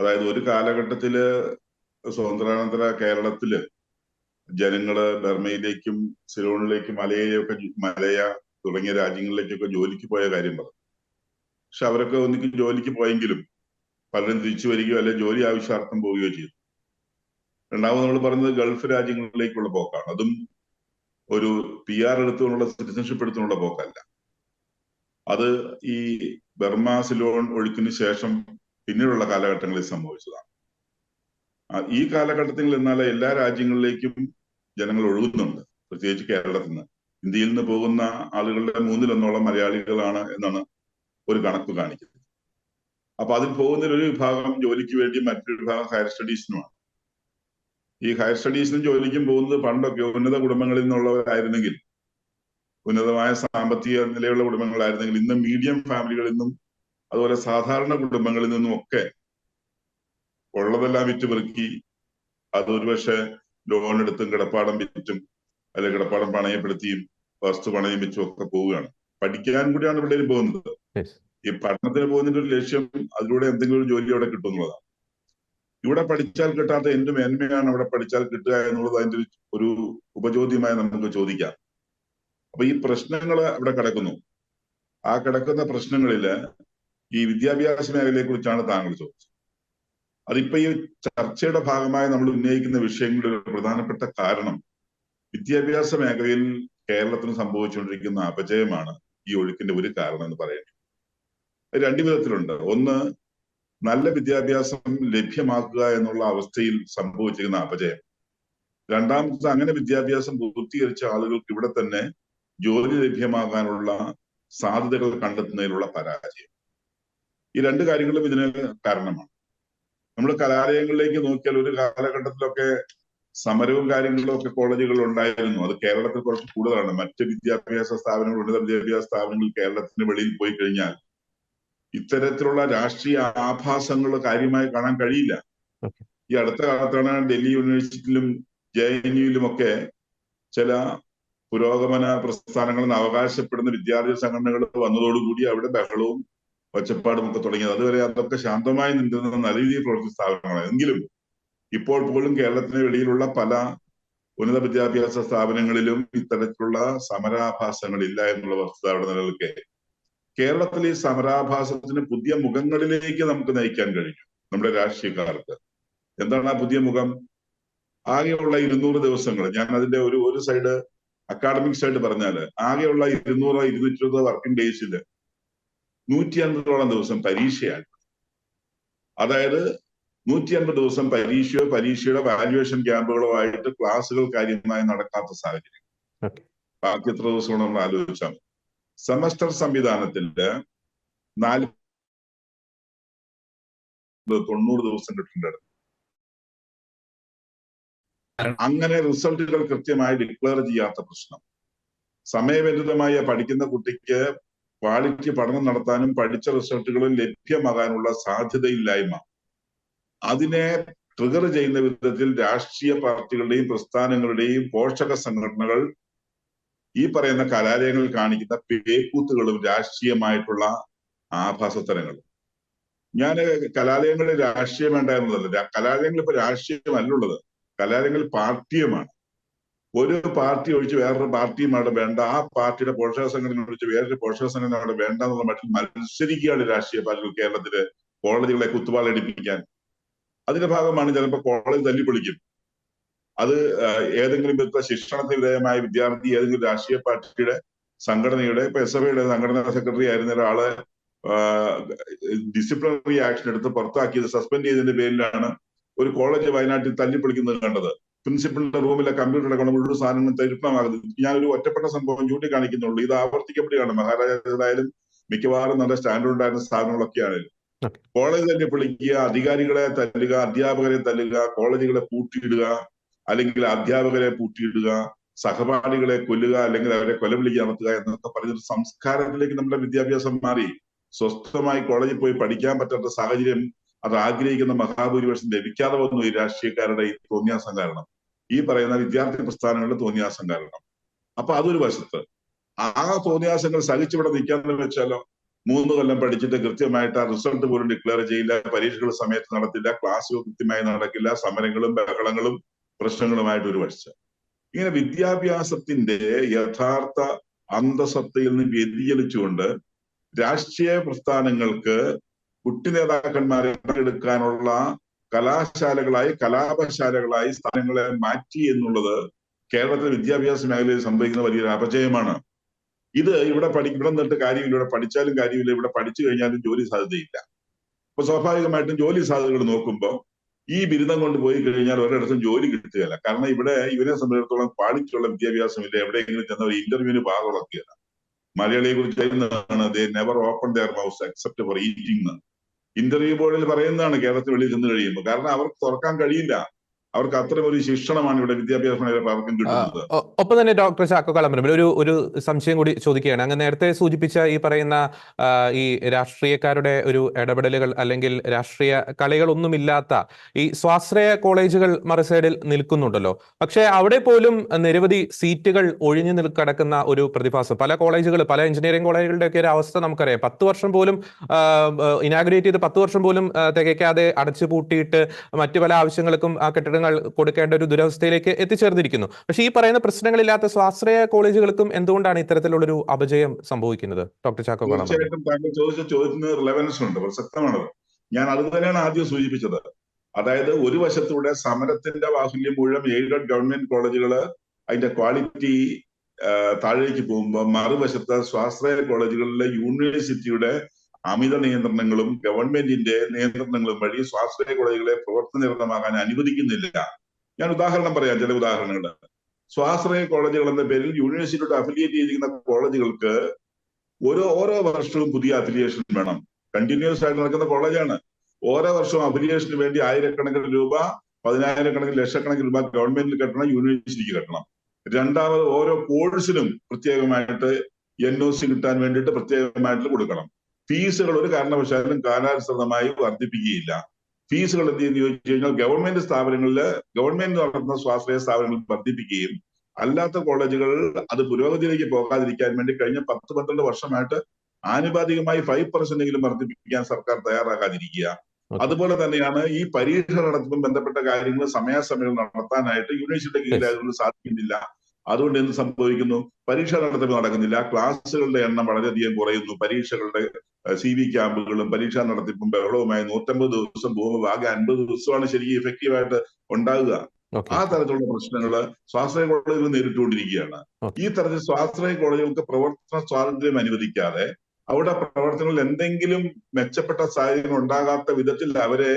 അതായത് ഒരു കാലഘട്ടത്തിൽ സ്വാതന്ത്ര്യാനന്തര കേരളത്തിൽ ജനങ്ങൾ ബർമയിലേക്കും സിലോണിലേക്കും മലയയൊക്കെ മലയ തുടങ്ങിയ രാജ്യങ്ങളിലേക്കൊക്കെ ജോലിക്ക് പോയ കാര്യം പറഞ്ഞു. പക്ഷെ അവരൊക്കെ ഒന്നിക്ക് ജോലിക്ക് പോയെങ്കിലും പലരും തിരിച്ചു വരികയോ അല്ലെങ്കിൽ ജോലി ആവശ്യാർത്ഥം പോവുകയോ ചെയ്തു. രണ്ടാമത് നമ്മൾ പറഞ്ഞത് ഗൾഫ് രാജ്യങ്ങളിലേക്കുള്ള പോക്കാണ്. അതും ഒരു പി ആർ എടുത്തുകൊണ്ടുള്ള സിറ്റിസൺഷിപ്പ് എടുത്തുകൊണ്ടുള്ള പോക്കല്ല. അത് ഈ ബർമ സിലോൺ ഒഴുക്കിന് ശേഷം പിന്നീടുള്ള കാലഘട്ടങ്ങളിൽ സംഭവിച്ചതാണ്. ഈ കാലഘട്ടത്തിൽ എന്നാൽ എല്ലാ രാജ്യങ്ങളിലേക്കും ജനങ്ങൾ ഒഴുകുന്നുണ്ട്. പ്രത്യേകിച്ച് കേരളത്തിൽ നിന്ന്. ഇന്ത്യയിൽ നിന്ന് പോകുന്ന ആളുകളുടെ മൂന്നിലൊന്നോളം മലയാളികളാണ് എന്നാണ് ഒരു കണക്ക് കാണിക്കുന്നത്. അപ്പൊ അതിൽ പോകുന്ന ഒരു വിഭാഗം ജോലിക്ക് വേണ്ടി മറ്റൊരു വിഭാഗം ഹയർ സ്റ്റഡീസിനുമാണ്. ഈ ഹയർ സ്റ്റഡീസിനും ജോലിക്കും പോകുന്നത് പണ്ടൊക്കെ ഉന്നത കുടുംബങ്ങളിൽ നിന്നുള്ളവരായിരുന്നെങ്കിൽ ഉന്നതമായ സാമ്പത്തിക നിലയുള്ള കുടുംബങ്ങളായിരുന്നെങ്കിൽ ഇന്ന് മീഡിയം ഫാമിലികളിൽ നിന്നും അതുപോലെ സാധാരണ കുടുംബങ്ങളിൽ നിന്നും ഒക്കെ ഉള്ളതെല്ലാം വിറ്റ് പെറുക്കി അത് ഒരുപക്ഷെ ലോൺ എടുത്തും കിടപ്പാടം വിറ്റും അല്ലെ കിടപ്പാടം പണയപ്പെടുത്തിയും വസ്തു പണയം വെച്ചും ഒക്കെ പോവുകയാണ്. പഠിക്കാൻ കൂടിയാണ് ഇവിടെ പോകുന്നത്. ഈ പഠനത്തിന് പോകുന്നതിന്റെ ഒരു ലക്ഷ്യം അതിലൂടെ എന്തെങ്കിലും ഒരു ജോലി അവിടെ കിട്ടുന്നതാണ് ഇവിടെ പഠിച്ചാൽ കിട്ടാത്ത എന്ത് മേന്മയാണ് അവിടെ പഠിച്ചാൽ കിട്ടുക എന്നുള്ളത് അതിന്റെ ഒരു- ഒരു ഉപചോദ്യമായി നമുക്ക് ചോദിക്കാം. അപ്പൊ ഈ പ്രശ്നങ്ങൾ അവിടെ കിടക്കുന്നു. ആ കിടക്കുന്ന പ്രശ്നങ്ങളിൽ ഈ വിദ്യാഭ്യാസ മേഖലയെ കുറിച്ചാണ് താങ്കൾ ചോദിച്ചത്. അതിപ്പോ ഈ ചർച്ചയുടെ ഭാഗമായി നമ്മൾ ഉന്നയിക്കുന്ന വിഷയങ്ങളുടെ ഒരു പ്രധാനപ്പെട്ട കാരണം വിദ്യാഭ്യാസ മേഖലയിൽ കേരളത്തിന് സംഭവിച്ചുകൊണ്ടിരിക്കുന്ന അപജയമാണ് ഈ ഒഴുക്കിന്റെ ഒരു കാരണം എന്ന് പറയുന്നത് രണ്ടു വിധത്തിലുണ്ട്. ഒന്ന് നല്ല വിദ്യാഭ്യാസം ലഭ്യമാക്കുക എന്നുള്ള അവസ്ഥയിൽ സംഭവിച്ചിരിക്കുന്ന അപജയം. രണ്ടാമത്തത് അങ്ങനെ വിദ്യാഭ്യാസം പൂർത്തീകരിച്ച ആളുകൾക്ക് ഇവിടെ തന്നെ ജോലി ലഭ്യമാകാനുള്ള സാധ്യതകൾ കണ്ടെത്തുന്നതിലുള്ള പരാജയം. ഈ രണ്ട് കാര്യങ്ങളും ഇതിന് കാരണമാണ്. നമ്മൾ കലാലയങ്ങളിലേക്ക് നോക്കിയാൽ ഒരു കാലഘട്ടത്തിലൊക്കെ സമരവും കാര്യങ്ങളും ഒക്കെ കോളേജുകളിൽ ഉണ്ടായിരുന്നു. അത് കേരളത്തിൽ കുറച്ച് കൂടുതലാണ്. മറ്റ് വിദ്യാഭ്യാസ സ്ഥാപനങ്ങൾ ഉന്നത വിദ്യാഭ്യാസ സ്ഥാപനങ്ങൾ കേരളത്തിന് വെളിയിൽ പോയി കഴിഞ്ഞാൽ ഇത്തരത്തിലുള്ള രാഷ്ട്രീയ ആഭാസങ്ങൾ കാര്യമായി കാണാൻ കഴിയില്ല. ഈ അടുത്ത കാലത്താണ് ഡൽഹി യൂണിവേഴ്സിറ്റിയിലും ജെ എൻ യുയിലും ഒക്കെ ചില പുരോഗമന പ്രസ്ഥാനങ്ങളെന്ന് അവകാശപ്പെടുന്ന വിദ്യാർത്ഥി സംഘടനകൾ വന്നതോടുകൂടി അവിടെ ബഹളവും ഒച്ചപ്പാടും ഒക്കെ തുടങ്ങിയത്. അതുവരെ അതൊക്കെ ശാന്തമായി നിന്നിരുന്ന നല്ല രീതിയിൽ പ്രവർത്തിച്ച സ്ഥാപനങ്ങളാണ്. എങ്കിലും ഇപ്പോൾ പോലും കേരളത്തിന് വെളിയിലുള്ള പല ഉന്നത വിദ്യാഭ്യാസ സ്ഥാപനങ്ങളിലും ഇത്തരത്തിലുള്ള സമരാഭാസങ്ങൾ ഇല്ല എന്നുള്ള വസ്തുത അവിടെ നിലനിൽക്കെ. കേരളത്തിൽ ഈ സമരാഭാസത്തിന് പുതിയ മുഖങ്ങളിലേക്ക് നമുക്ക് നയിക്കാൻ കഴിഞ്ഞു നമ്മുടെ രാഷ്ട്രീയക്കാർക്ക്. എന്താണ് ആ പുതിയ മുഖം? ആകെയുള്ള ഇരുന്നൂറ് ദിവസങ്ങൾ. ഞാൻ അതിന്റെ ഒരു ഒരു സൈഡ് അക്കാഡമിക് സൈഡ് പറഞ്ഞാൽ ആകെയുള്ള ഇരുന്നൂറ് ഇരുന്നൂറ്റി ഇരുപത് വർക്കിംഗ് ഡേയ്സിൽ നൂറ്റി അൻപതോളം ദിവസം പരീക്ഷയാണ് അതായത് നൂറ്റി അൻപത് ദിവസം പരീക്ഷയോ പരീക്ഷയുടെ വാല്യുവേഷൻ ക്യാമ്പുകളോ ആയിട്ട് ക്ലാസ്സുകൾ കാര്യമായി നടക്കാത്ത സാഹചര്യം. ബാക്കി എത്ര ദിവസം നമ്മൾ ആലോചിച്ചാൽ സെമസ്റ്റർ സംവിധാനത്തിൽ നാല് തൊണ്ണൂറ് ദിവസം കിട്ടേണ്ടത് അങ്ങനെ റിസൾട്ടുകൾ കൃത്യമായി ഡിക്ലെയർ ചെയ്യാത്ത പ്രശ്നം. സമയബന്ധിതമായി പഠിക്കുന്ന കുട്ടിക്ക് ക്വാളിറ്റി പഠനം നടത്താനും പഠിച്ച റിസൾട്ടുകൾ ലഭ്യമാകാനുള്ള സാധ്യതയില്ലായ്മ. അതിനെ ട്രിഗർ ചെയ്യുന്ന വിധത്തിൽ രാഷ്ട്രീയ പാർട്ടികളുടെയും പ്രസ്ഥാനങ്ങളുടെയും പോഷക സംഘടനകൾ ഈ പറയുന്ന കലാലയങ്ങളിൽ കാണിക്കുന്ന പേക്കൂത്തുകളും രാഷ്ട്രീയമായിട്ടുള്ള ആഭാസത്തരങ്ങളും. ഞാൻ കലാലയങ്ങളിൽ രാഷ്ട്രീയം വേണ്ട എന്നതല്ല. കലാലയങ്ങളിൽ ഇപ്പൊ രാഷ്ട്രീയമല്ലുള്ളത് കലാലയങ്ങളിൽ പാർട്ടിയുമാണ്. ഒരു പാർട്ടി ഒഴിച്ച് വേറൊരു പാർട്ടിയും അവിടെ വേണ്ട. ആ പാർട്ടിയുടെ പോഷക സംഘടന ഒഴിച്ച് വേറൊരു പോഷക സംഘടന അവിടെ വേണ്ട എന്നുള്ള മട്ടിൽ മത്സരിക്കുകയാണ് രാഷ്ട്രീയ പാർട്ടികൾ കേരളത്തിൽ കോളേജുകളെ കുത്തുവാളടിപ്പിക്കാൻ. അതിന്റെ ഭാഗമാണ് ചിലപ്പോൾ കോളേജ് തല്ലിപ്പൊളിക്കും. അത് ഏതെങ്കിലും വിധത്തെ ശിക്ഷണത്തിന് വിധേയമായ വിദ്യാർത്ഥി ഏതെങ്കിലും രാഷ്ട്രീയ പാർട്ടിയുടെ സംഘടനയുടെ ഇപ്പൊ എസ് എഫ് ഐയുടെ സംഘടനാ സെക്രട്ടറി ആയിരുന്ന ഒരാളെ ഡിസിപ്ലിനറി ആക്ഷൻ എടുത്ത് പുറത്താക്കിയത് സസ്പെൻഡ് ചെയ്തതിന്റെ പേരിലാണ് ഒരു കോളേജ് വയനാട്ടിൽ തല്ലിപ്പൊളിക്കുന്നത് കണ്ടത്. പ്രിൻസിപ്പലിന്റെ റൂമിലെ കമ്പ്യൂട്ടർ അടക്കം മുഴുവൻ സാധനങ്ങൾ ഞാൻ ഞാനൊരു ഒറ്റപ്പെട്ട സംഭവം ചൂണ്ടിക്കാണിക്കുന്നുള്ളൂ. ഇത് ആവർത്തിക്കപ്പെടുകയാണ്. മഹാരാജാസിലായാലും മിക്കവാറും നല്ല സ്റ്റാൻഡേർഡ് ഉണ്ടായിരുന്ന സ്ഥാപനങ്ങളൊക്കെ കോളേജ് തന്നെ തല്ലിപ്പൊളിക്കുക അധികാരികളെ തല്ലുക അധ്യാപകരെ തല്ലുക കോളേജുകളെ പൂട്ടിയിടുക അല്ലെങ്കിൽ അധ്യാപകരെ പൂട്ടിയിടുക സഹപാഠികളെ കൊല്ലുക അല്ലെങ്കിൽ അവരെ കൊലവിളിക്ക് നടത്തുക എന്നൊക്കെ പറഞ്ഞൊരു സംസ്കാരത്തിലേക്ക് നമ്മുടെ വിദ്യാഭ്യാസം മാറി. സ്വസ്ഥമായി കോളേജിൽ പോയി പഠിക്കാൻ പറ്റാത്ത സാഹചര്യം അത് ആഗ്രഹിക്കുന്ന മഹാഭൂരിപക്ഷം ലഭിക്കാതെ വന്നു ഈ രാഷ്ട്രീയക്കാരുടെ ഈ തോന്നിയാസം കാരണം. ഈ പറയുന്ന വിദ്യാർത്ഥി പ്രസ്ഥാനങ്ങളുടെ തോന്നിയാസം കാരണം. അപ്പൊ അതൊരു വശത്ത്. ആ തോന്നിയാസങ്ങൾ സഹിച്ചിവിടെ നിൽക്കാന്ന് വെച്ചാലോ മൂന്ന് കൊല്ലം പഠിച്ചിട്ട് കൃത്യമായിട്ട് ആ റിസൾട്ട് പോലും ഡിക്ലെയർ ചെയ്യില്ല പരീക്ഷകൾ സമയത്ത് നടത്തില്ല ക്ലാസ്സുകൾ കൃത്യമായി നടക്കില്ല സമരങ്ങളും ബഹളങ്ങളും പ്രശ്നങ്ങളുമായിട്ട് ഒരു വർഷ ഇങ്ങനെ വിദ്യാഭ്യാസത്തിന്റെ യഥാർത്ഥ അന്തസത്തയിൽ നിന്ന് വ്യതിചലിച്ചുകൊണ്ട് രാഷ്ട്രീയ പ്രസ്ഥാനങ്ങൾക്ക് കുട്ടി നേതാക്കന്മാരെ എടുക്കാനുള്ള കലാശാലകളായി കലാപശാലകളായി സ്ഥാനങ്ങളെ മാറ്റി എന്നുള്ളത് കേരളത്തിലെ വിദ്യാഭ്യാസ മേഖലയിൽ സംഭവിക്കുന്ന വലിയൊരു അപജയമാണ്. ഇത് ഇവിടെ പഠി ഇവിടെ നിന്നിട്ട് കാര്യമില്ല. ഇവിടെ പഠിച്ചാലും കാര്യമില്ല. ഇവിടെ പഠിച്ചു കഴിഞ്ഞാലും ജോലി സാധ്യതയില്ല. അപ്പൊ സ്വാഭാവികമായിട്ടും ജോലി സാധ്യതകൾ നോക്കുമ്പോൾ ഈ ബിരുദം കൊണ്ട് പോയി കഴിഞ്ഞാൽ ഒരിടത്തും ജോലി കിട്ടുകയില്ല. കാരണം ഇവിടെ ഇവരെ സംബന്ധിച്ചിടത്തോളം ക്വാളിറ്റിയുള്ള വിദ്യാഭ്യാസമില്ല. എവിടെയെങ്കിലും ചെന്ന ഒരു ഇന്റർവ്യൂവിന് പാകുളക്കുകയില്ല മലയാളിയെ കുറിച്ച് എഴുതുന്നതാണ് they never open their mouths except for eating interview ബോർഡിൽ പറയുന്നതാണ് കേരളത്തിൽ വെളിയിൽ ചെന്ന് കഴിയുമ്പോൾ. കാരണം അവർക്ക് തുറക്കാൻ കഴിയില്ല. അവർക്ക് അത്തരം ഒരു ശിക്ഷണമാണ് ഇവിടെ വിദ്യാഭ്യാസ പലർക്കും കിട്ടുന്നത്. ഒപ്പം തന്നെ ഡോക്ടർ ചാക്കോ കളമ്പരമ്പിൽ ഒരു ഒരു സംശയം കൂടി ചോദിക്കുകയാണ്. അങ്ങ് നേരത്തെ സൂചിപ്പിച്ച ഈ പറയുന്ന ഈ രാഷ്ട്രീയക്കാരുടെ ഒരു ഇടപെടലുകൾ അല്ലെങ്കിൽ രാഷ്ട്രീയ കളികളൊന്നുമില്ലാത്ത ഈ സ്വാശ്രയ കോളേജുകൾ മറുസൈഡിൽ നിൽക്കുന്നുണ്ടല്ലോ. പക്ഷേ അവിടെ പോലും നിരവധി സീറ്റുകൾ ഒഴിഞ്ഞു നിൽ കിടക്കുന്ന ഒരു പ്രതിഭാസം. പല കോളേജുകൾ പല എഞ്ചിനീയറിംഗ് കോളേജുകളുടെ ഒക്കെ ഒരു അവസ്ഥ നമുക്കറിയാം. പത്ത് വർഷം പോലും ഇനാഗ്രേറ്റ് ചെയ്ത് പത്ത് വർഷം പോലും തികയ്ക്കാതെ അടച്ചു പൂട്ടിയിട്ട് മറ്റു പല ആവശ്യങ്ങൾക്കും ആ കെട്ടിടങ്ങൾ കൊടുക്കേണ്ട ഒരു ദുരവസ്ഥയിലേക്ക് എത്തിച്ചേർന്നിരിക്കുന്നു. പക്ഷേ ഈ പറയുന്ന പ്രശ്നങ്ങളില്ലാത്ത സ്വാശ്രയ കോളേജുകൾക്കും എന്തുകൊണ്ടാണ് ഇത്തരത്തിലുള്ളൊരു അപജയം സംഭവിക്കുന്നത്? ഡോക്ടർ ചാക്കോ തീർച്ചയായിട്ടും ചോദിച്ച ചോദ്യത്തിന് റിലവൻസ് ഉണ്ട്. ഞാൻ അത് തന്നെയാണ് ആദ്യം സൂചിപ്പിച്ചത്. അതായത് ഒരു വശത്തൂടെ സമരത്തിന്റെ ബാഹുല്യം മുഴുവൻ എയ്ഡഡ് ഗവൺമെന്റ് കോളേജുകൾ അതിന്റെ ക്വാളിറ്റി താഴേക്ക് പോകുമ്പോൾ മറുവശത്ത് സ്വാശ്രയ കോളേജുകളിലെ യൂണിവേഴ്സിറ്റിയുടെ അമിത നിയന്ത്രണങ്ങളും ഗവൺമെന്റിന്റെ നിയന്ത്രണങ്ങളും വഴി സ്വാശ്രയ കോളേജുകളെ പ്രവർത്തനനിരതമാകാൻ അനുവദിക്കുന്നില്ല. ഞാൻ ഉദാഹരണം പറയാം ചില ഉദാഹരണങ്ങൾ. സ്വാശ്രയ കോളേജുകൾ എന്ന പേരിൽ യൂണിവേഴ്സിറ്റിയോട് അഫിലിയേറ്റ് ചെയ്തിരിക്കുന്ന കോളേജുകൾക്ക് ഓരോ ഓരോ വർഷവും പുതിയ അഫിലിയേഷൻ വേണം. കണ്ടിന്യൂസ് ആയിട്ട് നടക്കുന്ന കോളേജാണ് ഓരോ വർഷവും അഫിലിയേഷന് വേണ്ടി ആയിരക്കണക്കിന് രൂപ പതിനായിരക്കണക്കിന് ലക്ഷക്കണക്കിന് രൂപ ഗവൺമെന്റിൽ കെട്ടണം യൂണിവേഴ്സിറ്റിക്ക് കെട്ടണം. രണ്ടാമത് ഓരോ കോഴ്സിനും പ്രത്യേകമായിട്ട് എൻ ഒ സി കിട്ടാൻ വേണ്ടിയിട്ട് പ്രത്യേകമായിട്ട് കൊടുക്കണം. ഫീസുകൾ ഒരു കാരണവശാലും കാലാനുസൃതമായി വർദ്ധിപ്പിക്കുകയില്ല. ഫീസുകൾ എന്ത് ചെയ്യുന്നു ചോദിച്ചു കഴിഞ്ഞാൽ ഗവൺമെന്റ് സ്ഥാപനങ്ങളിൽ ഗവൺമെന്റ് നടത്തുന്ന സ്വാശ്രയ സ്ഥാപനങ്ങൾ വർദ്ധിപ്പിക്കുകയും അല്ലാത്ത കോളേജുകൾ അത് പുരോഗതിയിലേക്ക് പോകാതിരിക്കാൻ വേണ്ടി കഴിഞ്ഞ പത്ത് പന്ത്രണ്ട് വർഷമായിട്ട് ആനുപാതികമായി ഫൈവ് പെർസെന്റ് എങ്കിലും വർദ്ധിപ്പിക്കാൻ സർക്കാർ തയ്യാറാകാതിരിക്കുക. അതുപോലെ തന്നെയാണ് ഈ പരീക്ഷ നടത്തുമ്പോൾ ബന്ധപ്പെട്ട കാര്യങ്ങൾ സമയാസമയം നടത്താനായിട്ട് യൂണിവേഴ്സിറ്റിയുടെ കീഴിലായതുകൊണ്ട് സാധിക്കുന്നില്ല. അതുകൊണ്ട് എന്ത് സംഭവിക്കുന്നു? പരീക്ഷ നടത്തിപ്പ് നടക്കുന്നില്ല. ക്ലാസ്സുകളുടെ എണ്ണം വളരെയധികം കുറയുന്നു. പരീക്ഷകളുടെ സി വി ക്യാമ്പുകളും പരീക്ഷ നടത്തിപ്പും ബഹളവുമായി നൂറ്റമ്പത് ദിവസം പോകുമ്പോൾ ആകെ അൻപത് ദിവസമാണ് ശരിക്കും ഇഫക്റ്റീവായിട്ട് ഉണ്ടാകുക. ആ തരത്തിലുള്ള പ്രശ്നങ്ങൾ സ്വാശ്രയ കോളേജുകൾ നേരിട്ടുകൊണ്ടിരിക്കുകയാണ്. ഈ തരത്തിൽ സ്വാശ്രയ കോളേജുകൾക്ക് പ്രവർത്തന സ്വാതന്ത്ര്യം അനുവദിക്കാതെ അവിടെ പ്രവർത്തനങ്ങളിൽ എന്തെങ്കിലും മെച്ചപ്പെട്ട സാഹചര്യം ഉണ്ടാകാത്ത വിധത്തിൽ അവരെ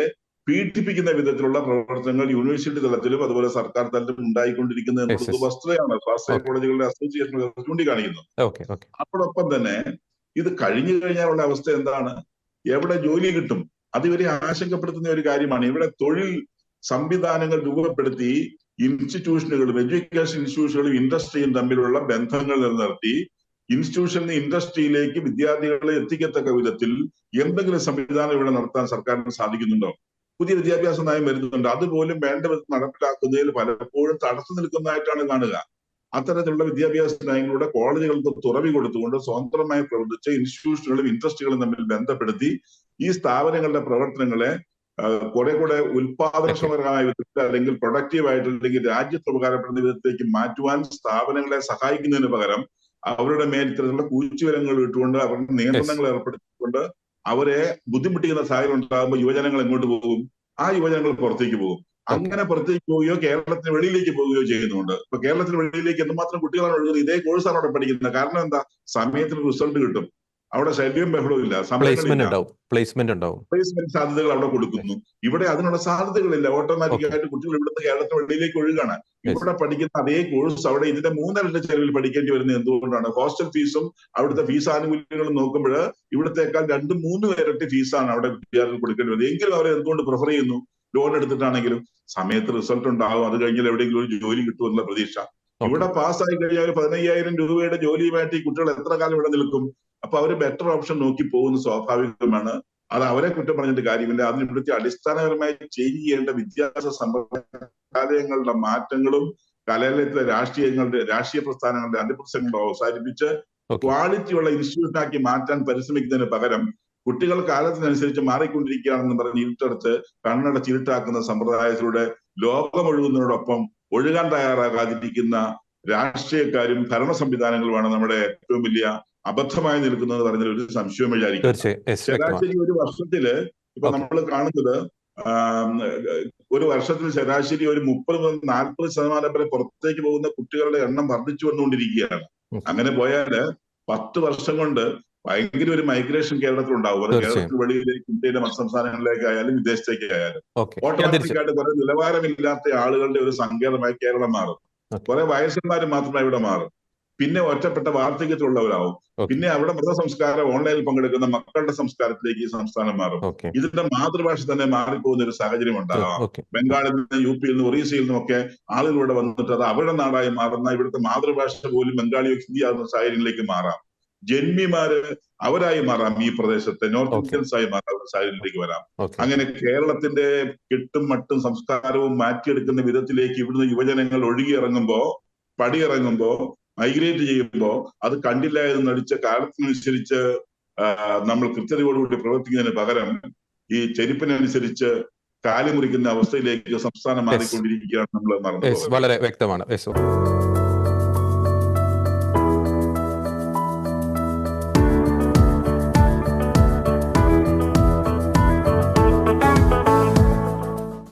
പീഡിപ്പിക്കുന്ന വിധത്തിലുള്ള പ്രവർത്തനങ്ങൾ യൂണിവേഴ്സിറ്റി തലത്തിലും അതുപോലെ സർക്കാർ തലത്തിലും ഉണ്ടായിക്കൊണ്ടിരിക്കുന്നത് എന്നുള്ളത് വസ്തുതയാണ്. സ്വാശ്രയ കോളേജുകളുടെ അസോസിയേഷൻ ചൂണ്ടിക്കാണിക്കുന്നത് അതോടൊപ്പം തന്നെ ഇത് കഴിഞ്ഞു കഴിഞ്ഞാലുള്ള അവസ്ഥ എന്താണ്? എവിടെ ജോലി കിട്ടും? അത് ഇവരെ ആശങ്കപ്പെടുത്തുന്ന ഒരു കാര്യമാണ്. ഇവിടെ തൊഴിൽ സംവിധാനങ്ങൾ രൂപപ്പെടുത്തി ഇൻസ്റ്റിറ്റ്യൂഷനുകളും എഡ്യൂക്കേഷൻ ഇൻസ്റ്റിറ്റ്യൂഷനുകളും ഇൻഡസ്ട്രിയും തമ്മിലുള്ള ബന്ധങ്ങൾ നിലനിർത്തി ഇൻസ്റ്റിറ്റ്യൂഷനിൽ ഇൻഡസ്ട്രിയിലേക്ക് വിദ്യാർത്ഥികളെ എത്തിക്കത്തക്ക വിധത്തിൽ എന്തെങ്കിലും സംവിധാനം ഇവിടെ നടത്താൻ സർക്കാരിന് സാധിക്കുന്നുണ്ടോ? പുതിയ വിദ്യാഭ്യാസ നയം വരുന്നുണ്ട്. അതുപോലും വേണ്ട വിധത്തിൽ നടപ്പിലാക്കുന്നതിൽ പലപ്പോഴും തടസ്സം നിൽക്കുന്നതായിട്ടാണ് കാണുക. അത്തരത്തിലുള്ള വിദ്യാഭ്യാസ നയങ്ങളുടെ കോളേജുകൾക്ക് തുറവി കൊടുത്തുകൊണ്ട് സ്വതന്ത്രമായി പ്രവർത്തിച്ച ഇൻസ്റ്റിറ്റ്യൂഷനുകളും ഇൻട്രസ്റ്റുകളും തമ്മിൽ ബന്ധപ്പെടുത്തി ഈ സ്ഥാപനങ്ങളുടെ പ്രവർത്തനങ്ങളെ കുറെ കൂടെ ഉൽപാദനക്ഷമകരമായ വിധത്തിൽ അല്ലെങ്കിൽ പ്രൊഡക്റ്റീവ് ആയിട്ട് അല്ലെങ്കിൽ രാജ്യത്ത് ഉപകാരപ്പെടുന്ന വിധത്തിലേക്ക് മാറ്റുവാൻ സ്ഥാപനങ്ങളെ സഹായിക്കുന്നതിന് പകരം അവരുടെ മേൽ ഇത്തരത്തിലുള്ള കൂച്ചുവരങ്ങൾ ഇട്ടുകൊണ്ട് അവരുടെ നിയന്ത്രണങ്ങൾ ഏർപ്പെടുത്തിക്കൊണ്ട് അവരെ ബുദ്ധിമുട്ടിക്കുന്ന സാഹചര്യം ഉണ്ടാകുമ്പോൾ യുവജനങ്ങൾ എങ്ങോട്ട് പോകും? ആ യുവജനങ്ങൾ പുറത്തേക്ക് പോകും. അങ്ങനെ പുറത്തേക്ക് പോവുകയോ കേരളത്തിന് വെളിയിലേക്ക് പോവുകയോ ചെയ്യുന്നുണ്ട്. ഇപ്പൊ കേരളത്തിന് വെളിയിലേക്ക് എന്തുമാത്രം കുട്ടികളാണ് ഒഴുകുന്നത്? ഇതേ കോഴ്സാണ് അവിടെ പഠിക്കുന്നത് കാരണം എന്താ? സമയത്തിന് റിസൾട്ട് കിട്ടും. അവിടെ ശല്യം ബഹളമില്ല പ്ലേസ്മെന്റ് ഉണ്ടാവും. പ്ലേസ്മെന്റ് ഉണ്ടാവും. പ്ലേസ്മെന്റ് സാധ്യതകൾ അവിടെ കൊടുക്കുന്നു. ഇവിടെ അതിനുള്ള സാധ്യതകളില്ല. ഓട്ടോമാറ്റിക്കായിട്ട് കുട്ടികൾ ഇവിടുന്ന് കേരളത്തിന് വെളിയിലേക്ക് ഒഴുകാണ്. ഇവിടെ പഠിക്കുന്ന അതേ കോഴ്സ് അവിടെ ഇതിന്റെ മൂന്നരന്റെ ചെലവിൽ പഠിക്കേണ്ടി വരുന്നത് എന്തുകൊണ്ടാണ്? ഹോസ്റ്റൽ ഫീസും അവിടുത്തെ ഫീസ് ആനുകൂല്യങ്ങളും നോക്കുമ്പോൾ ഇവിടത്തേക്കാൾ രണ്ട് മൂന്ന് ഇരട്ടി ഫീസാണ് അവിടെ വിദ്യാർത്ഥികൾ കൊടുക്കേണ്ടി വരുന്നത്. എങ്കിലും അവരെ എന്തുകൊണ്ട് പ്രിഫർ ചെയ്യുന്നു? ലോൺ എടുത്തിട്ടാണെങ്കിലും സമയത്ത് റിസൾട്ട് ഉണ്ടാകും അത് കഴിഞ്ഞാൽ എവിടെയെങ്കിലും ഒരു ജോലി കിട്ടുമെന്നുള്ള പ്രതീക്ഷ. ഇവിടെ പാസ്സായി കഴിഞ്ഞാൽ ഒരു പതിനയ്യായിരം രൂപയുടെ ജോലിയുമായിട്ട് ഈ കുട്ടികൾ എത്ര കാലം ഇവിടെ നിൽക്കും? അപ്പൊ അവർ ബെറ്റർ ഓപ്ഷൻ നോക്കി പോകുന്ന സ്വാഭാവികമാണ്. അത് അവരെ കുറ്റം പറഞ്ഞിട്ട് കാര്യമില്ല. അതിന് ഇവിടുത്തെ അടിസ്ഥാനപരമായി ചേഞ്ച് ചെയ്യേണ്ട വിദ്യാഭ്യാസ സമ്പ്രദായങ്ങളുടെ മാറ്റങ്ങളും കലാലയത്തിലെ രാഷ്ട്രീയങ്ങളുടെ രാഷ്ട്രീയ പ്രസ്ഥാനങ്ങളുടെ അതിപ്രസംഗങ്ങൾ അവസാനിപ്പിച്ച് ക്വാളിറ്റിയുള്ള ഇൻസ്റ്റിറ്റ്യൂഷനാക്കി മാറ്റാൻ പരിശ്രമിക്കുന്നതിന് പകരം കുട്ടികൾ കാലത്തിനനുസരിച്ച് മാറിക്കൊണ്ടിരിക്കുകയാണെന്ന് പറഞ്ഞ് ഇരുട്ടടച്ച് കണ്ണടച്ച് ഇരുട്ടാക്കുന്ന സമ്പ്രദായത്തിലൂടെ ലോകം ഒഴുകുന്നതിനോടൊപ്പം ഒഴുകാൻ തയ്യാറാകാതിരിക്കുന്ന രാഷ്ട്രീയക്കാരും ഭരണ സംവിധാനങ്ങളുമാണ് നമ്മുടെ ഏറ്റവും വലിയ അബദ്ധമായി നിൽക്കുന്നത് പറഞ്ഞതിൽ ഒരു സംശയം വിചാരിക്കും വ്യക്തമാണ് ശരാശരി ഒരു വർഷത്തിൽ ഇപ്പൊ നമ്മൾ കാണുന്നത് ഒരു വർഷത്തിൽ ശരാശരി ഒരു മുപ്പത് മുതൽ നാൽപ്പത് ശതമാനം വരെ പുറത്തേക്ക് പോകുന്ന കുട്ടികളുടെ എണ്ണം വർദ്ധിച്ചു വന്നുകൊണ്ടിരിക്കുകയാണ്. അങ്ങനെ പോയാൽ പത്ത് വർഷം കൊണ്ട് ഭയങ്കര ഒരു മൈഗ്രേഷൻ കേരളത്തിൽ ഉണ്ടാവും. അത്. കേരളത്തിൽ വെളിയിലേക്ക് ഇന്ത്യയിലെ മറ്റ് സംസ്ഥാനങ്ങളിലേക്ക് ആയാലും വിദേശത്തേക്ക് ആയാലും. ഓട്ടോമാറ്റിക്കായിട്ട് കുറെ നിലവാരമില്ലാത്ത ആളുകളുടെ ഒരു സങ്കേതമായി കേരളം മാറും. കുറെ വയസ്സന്മാർ മാത്രമായി ഇവിടെ മാറും. പിന്നെ ഒറ്റപ്പെട്ട വാർദ്ധക്യത്തിലുള്ളവരാവും. പിന്നെ അവിടെ മൃതസംസ്കാരം ഓൺലൈനിൽ പങ്കെടുക്കുന്ന മക്കളുടെ സംസ്കാരത്തിലേക്ക് ഈ സംസ്ഥാനം മാറും. ഇതിന്റെ മാതൃഭാഷ തന്നെ മാറിപ്പോകുന്ന ഒരു സാഹചര്യം ഉണ്ടാകാം. ബംഗാളിൽ നിന്ന് യു പിയിൽ നിന്ന് ഒറീസയിൽ നിന്നും ഒക്കെ ആളുകൾ ഇവിടെ വന്നിട്ട് അത് അവരുടെ നാടായി മാറുന്ന ഇവിടുത്തെ മാതൃഭാഷ പോലും ബംഗാളിയോ ഹിന്ദി ആകുന്ന സാഹചര്യങ്ങളിലേക്ക് മാറാം. ജന്മിമാര് അവരായി മാറാം ഈ പ്രദേശത്തെ. നോർത്ത് ഇന്ത്യൻസ് ആയി മാറാവുന്ന സാഹചര്യത്തിലേക്ക് വരാം. അങ്ങനെ കേരളത്തിന്റെ കെട്ടും മട്ടും സംസ്കാരവും മാറ്റിയെടുക്കുന്ന വിധത്തിലേക്ക് ഇവിടുന്ന് യുവജനങ്ങൾ ഒഴുകിയിറങ്ങുമ്പോ പടിയിറങ്ങുമ്പോ മൈഗ്രേറ്റ് ചെയ്യുമ്പോൾ അത് കണ്ടില്ല എന്ന് നടിച്ച കാലത്തിനനുസരിച്ച് നമ്മൾ കൃത്യതയോടുകൂടി പ്രവർത്തിക്കുന്നതിന് പകരം ഈ ചെരുപ്പിനനുസരിച്ച് കാലുമുറിക്കുന്ന അവസ്ഥയിലേക്ക് സംസ്ഥാനം മാറിക്കൊണ്ടിരിക്കുകയാണ് നമ്മൾ വളരെ വ്യക്തമാണ്.